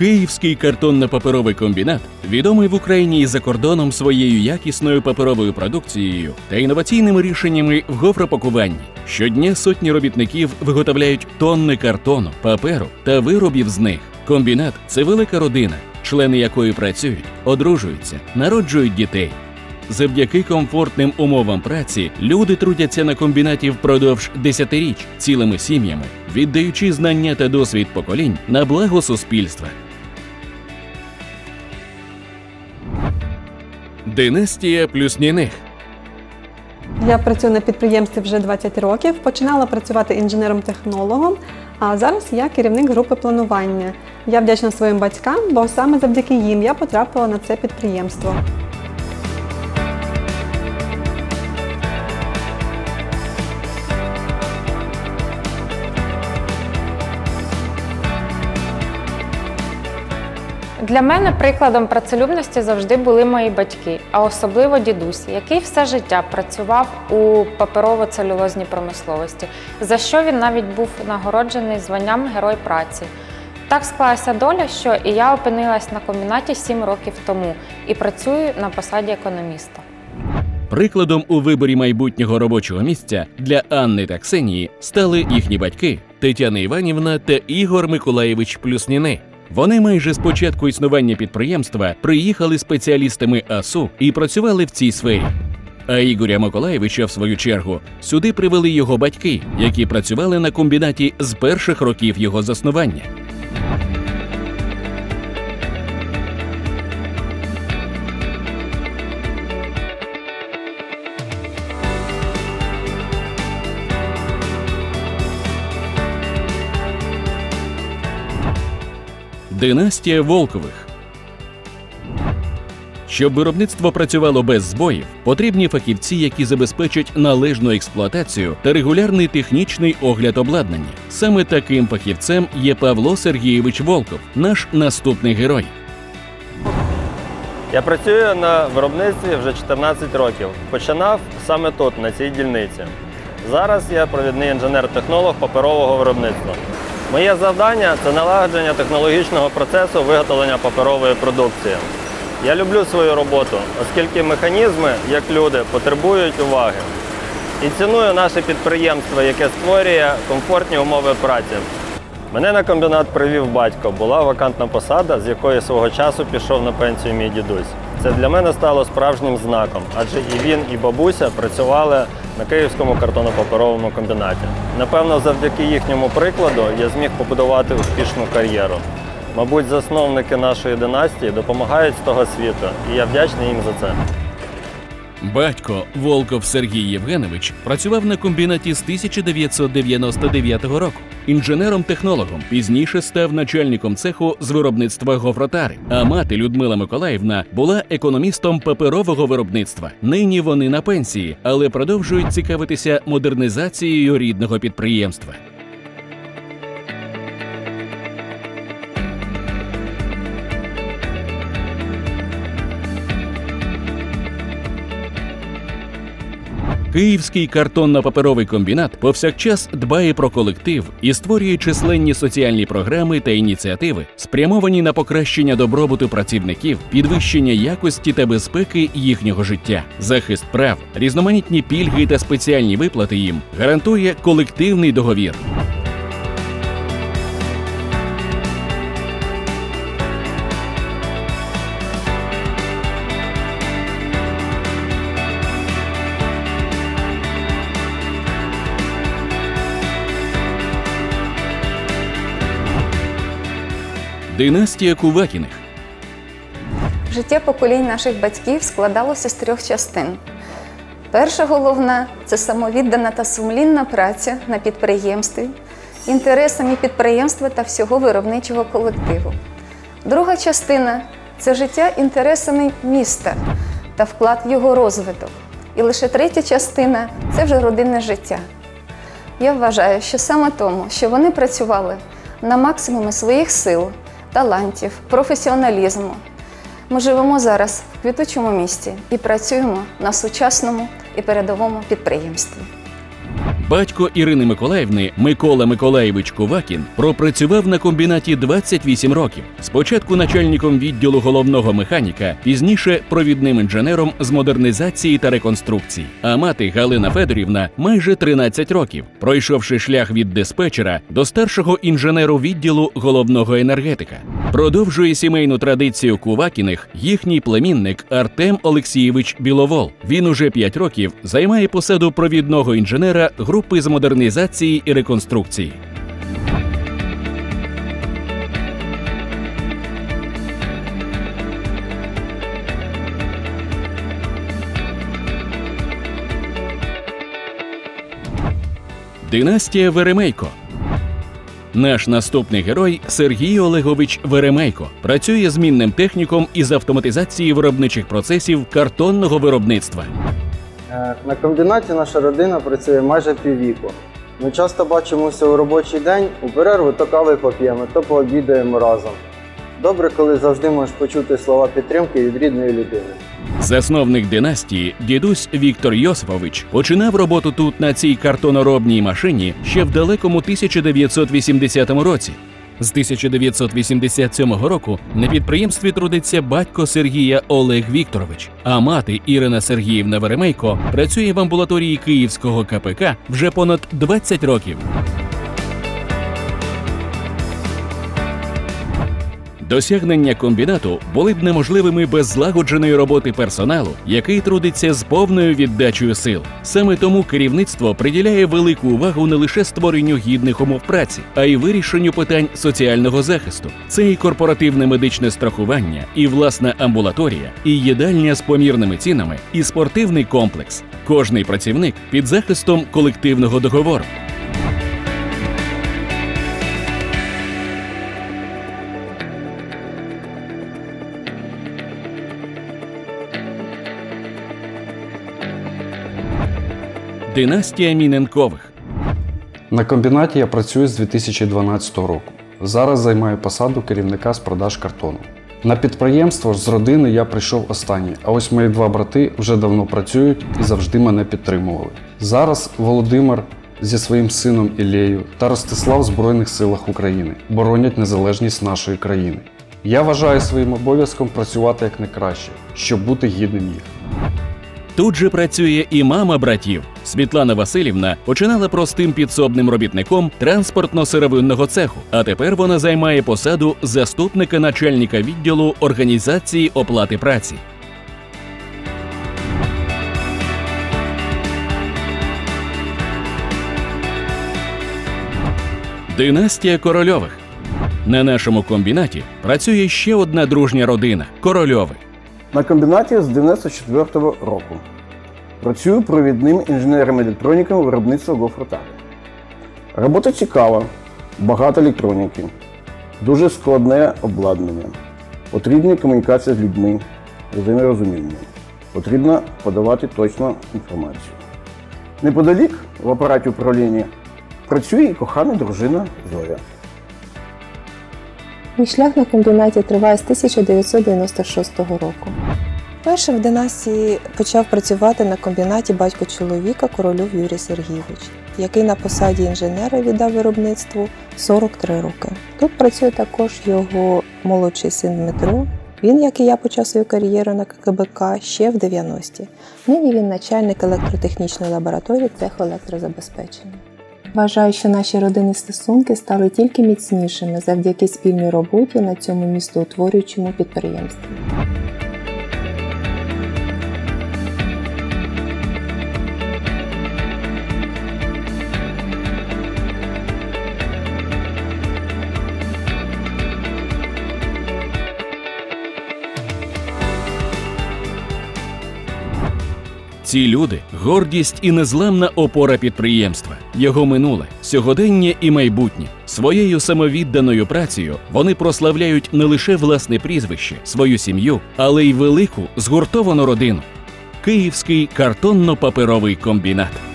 Київський картонно-паперовий комбінат відомий в Україні і за кордоном своєю якісною паперовою продукцією та інноваційними рішеннями в гофропакуванні. Щодня сотні робітників виготовляють тонни картону, паперу та виробів з них. Комбінат це велика родина, члени якої працюють, одружуються, народжують дітей. Завдяки комфортним умовам праці люди трудяться на комбінаті впродовж десятиріч цілими сім'ями, віддаючи знання та досвід поколінь на благо суспільства. Династія Плюсніних Я працюю на підприємстві вже 20 років. Починала працювати інженером-технологом, а зараз я керівник групи планування. Я вдячна своїм батькам, бо саме завдяки їм я потрапила на це підприємство. Для мене прикладом працелюбності завжди були мої батьки, а особливо дідусь, який все життя працював у паперово-целюлозній промисловості, за що він навіть був нагороджений званням Герой праці. Так склалася доля, що і я опинилась на комбінаті 7 років тому і працюю на посаді економіста. Прикладом у виборі майбутнього робочого місця для Анни та Ксенії стали їхні батьки Тетяна Іванівна та Ігор Миколаєвич Плюсніни. Вони майже з початку існування підприємства приїхали спеціалістами АСУ і працювали в цій сфері. А Ігоря Миколаєвича, в свою чергу, сюди привели його батьки, які працювали на комбінаті з перших років його заснування. Династія Волкових. Щоб виробництво працювало без збоїв, потрібні фахівці, які забезпечать належну експлуатацію та регулярний технічний огляд обладнання. Саме таким фахівцем є Павло Сергійович Волков, наш наступний герой. Я працюю на виробництві вже 14 років. Починав саме тут, на цій дільниці. Зараз я провідний інженер-технолог паперового виробництва. Моє завдання це налагодження технологічного процесу виготовлення паперової продукції. Я люблю свою роботу, оскільки механізми, як люди, потребують уваги. І ціную наше підприємство, яке створює комфортні умови праці. Мене на комбінат привів батько. Була вакантна посада, з якої свого часу пішов на пенсію мій дідусь. Це для мене стало справжнім знаком, адже і він, і бабуся працювали на київському картонно-паперовому комбінаті. Напевно, завдяки їхньому прикладу я зміг побудувати успішну кар'єру. Мабуть, засновники нашої династії допомагають з того світу, і я вдячний їм за це. Батько Волков Сергій Євгенович працював на комбінаті з 1999 року. Інженером-технологом пізніше став начальником цеху з виробництва гофротари. А мати Людмила Миколаївна була економістом паперового виробництва. Нині вони на пенсії, але продовжують цікавитися модернізацією рідного підприємства. Київський картонно-паперовий комбінат повсякчас дбає про колектив і створює численні соціальні програми та ініціативи, спрямовані на покращення добробуту працівників, підвищення якості та безпеки їхнього життя, захист прав, різноманітні пільги та спеціальні виплати їм гарантує колективний договір. Династія Кувакіних. Життя поколінь наших батьків складалося з трьох частин. Перша головна це самовіддана та сумлінна праця на підприємстві, інтересами підприємства та всього виробничого колективу. Друга частина це життя інтересами міста та вклад в його розвиток. І лише третя частина це вже родинне життя. Я вважаю, що саме тому, що вони працювали на максимумі своїх сил, талантів, професіоналізму. Ми живемо зараз в квітучому місті і працюємо на сучасному і передовому підприємстві. Батько Ірини Миколаївни Микола Миколаєвич Кувакін пропрацював на комбінаті 28 років. Спочатку начальником відділу головного механіка, пізніше провідним інженером з модернізації та реконструкції. А мати Галина Федорівна майже 13 років, пройшовши шлях від диспетчера до старшого інженеру відділу головного енергетика. Продовжує сімейну традицію Кувакіних їхній племінник Артем Олексійович Біловол. Він уже 5 років займає посаду провідного інженера групи з модернізації і реконструкції. Династія Веремейко. Наш наступний герой Сергій Олегович Веремейко працює змінним техніком із автоматизації виробничих процесів картонного виробництва. Е, На комбінаті наша родина працює майже піввіку. Ми часто бачимося у робочий день, у перерву то кави поп'ємо, то пообідаємо разом. Добре, коли завжди можеш почути слова підтримки від рідної людини. Засновник династії, дідусь Віктор Йосипович, починав роботу тут на цій картоноробній машині ще в далекому 1980 році. З 1987 року на підприємстві трудиться батько Сергія Олег Вікторович, а мати Ірина Сергіївна Веремейко працює в амбулаторії Київського КПК вже понад 20 років. Досягнення комбінату були б неможливими без злагодженої роботи персоналу, який трудиться з повною віддачею сил. Саме тому керівництво приділяє велику увагу не лише створенню гідних умов праці, а й вирішенню питань соціального захисту. Це і корпоративне медичне страхування, і власна амбулаторія, і їдальня з помірними цінами, і спортивний комплекс. Кожний працівник під захистом колективного договору. Династія Міненкових. На комбінаті я працюю з 2012 року. Зараз займаю посаду керівника з продаж картону. На підприємство з родини я прийшов останній, а ось мої два брати вже давно працюють і завжди мене підтримували. Зараз Володимир зі своїм сином Ілею та Ростислав в Збройних силах України боронять незалежність нашої країни. Я вважаю своїм обов'язком працювати якнайкраще, щоб бути гідним їх. Тут же працює і мама братів. Світлана Васильівна починала простим підсобним робітником транспортно-сировинного цеху, а тепер вона займає посаду заступника начальника відділу організації оплати праці. Династія корольових. На нашому комбінаті працює ще одна дружня родина корольови. На комбінаті з 94-го року. Працюю провідним інженером-електроніком виробництва гофротари. Робота цікава, багато електроніки, дуже складне обладнання, потрібні комунікації з людьми, взаєморозуміння. Потрібно подавати точну інформацію. Неподалік в апараті управління працює і кохана дружина Зоя. Мій шлях на комбінаті триває з 1996 року. Першим в династії почав працювати на комбінаті батько чоловіка корольов Юрій Сергійович, який на посаді інженера віддав виробництву 43 роки. Тут працює також його молодший син Дмитро. Він, як і я, почав свою кар'єру на ККБК ще в 90-ті. Нині він начальник електротехнічної лабораторії цеху електрозабезпечення. Вважаю, що наші родинні стосунки стали тільки міцнішими завдяки спільній роботі на цьому містоутворюючому підприємстві. Ці люди гордість і незламна опора підприємства, його минуле, сьогодення і майбутнє. Своєю самовідданою працею вони прославляють не лише власне прізвище, свою сім'ю, але й велику згуртовану родину. Київський картонно-паперовий комбінат.